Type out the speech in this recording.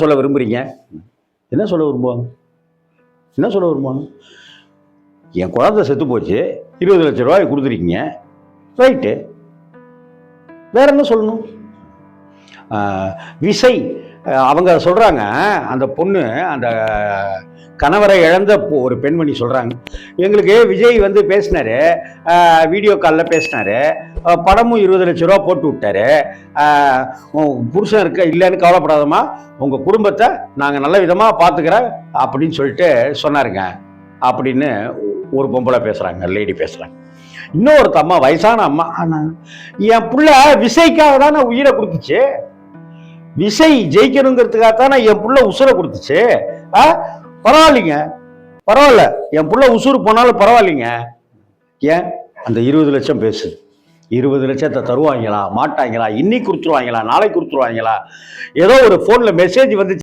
சொல்ல விரும்புறீங்க? என்ன சொல்ல விரும்புவாங்க? என்ன சொல்ல விரும்புவாங்க? என் குழந்தை செத்து போச்சு. இருபது லட்ச ரூபாய் கொடுத்துருக்கீங்க. ரைட்டு வேற என்ன சொல்லணும்? விசை. அவங்க சொல்கிறாங்க அந்த பொண்ணு அந்த கணவரை இழந்த ஒரு பெண்மணி சொல்கிறாங்க எங்களுக்கு விஜய் வந்து பேசினாரு வீடியோ காலில் பேசினாரு படமும் இருபது லட்ச ரூபா போட்டு விட்டாரு. புருஷன் இருக்க இல்லைன்னு கவலைப்படாதம்மா உங்கள் குடும்பத்தை நாங்கள் நல்ல விதமாக பார்த்துக்கிறேன் அப்படின்னு சொல்லிட்டு சொன்னாருங்க. அப்படின்னு ஒரு பொம்பளை பேசுகிறாங்க லேடி பேசுகிறாங்க இன்னொருத்த அம்மா வயசான அம்மா. ஆனால் என் பிள்ளை விசைக்காக தானே உயிரை கொடுத்துச்சு. விசை ஜெயிக்கணுங்கிறதுக்காக தானே என் புள்ள உசுரை கொடுத்துச்சு? ஆ? பரவாயில்லைங்க. பரவாயில்ல. என் புள்ள உசுறு போனாலும் பரவாயில்லைங்க. ஏன்? அந்த இருபது லட்சம் பேசு. இருபது லட்சத்தை தருவாங்களா? மாட்டாங்களா? இன்னைக்கு கொடுத்துருவாங்களா? நாளைக்கு கொடுத்துருவாங்களா? ஏதோ ஒரு ஃபோனில் மெசேஜ் வந்துச்சு.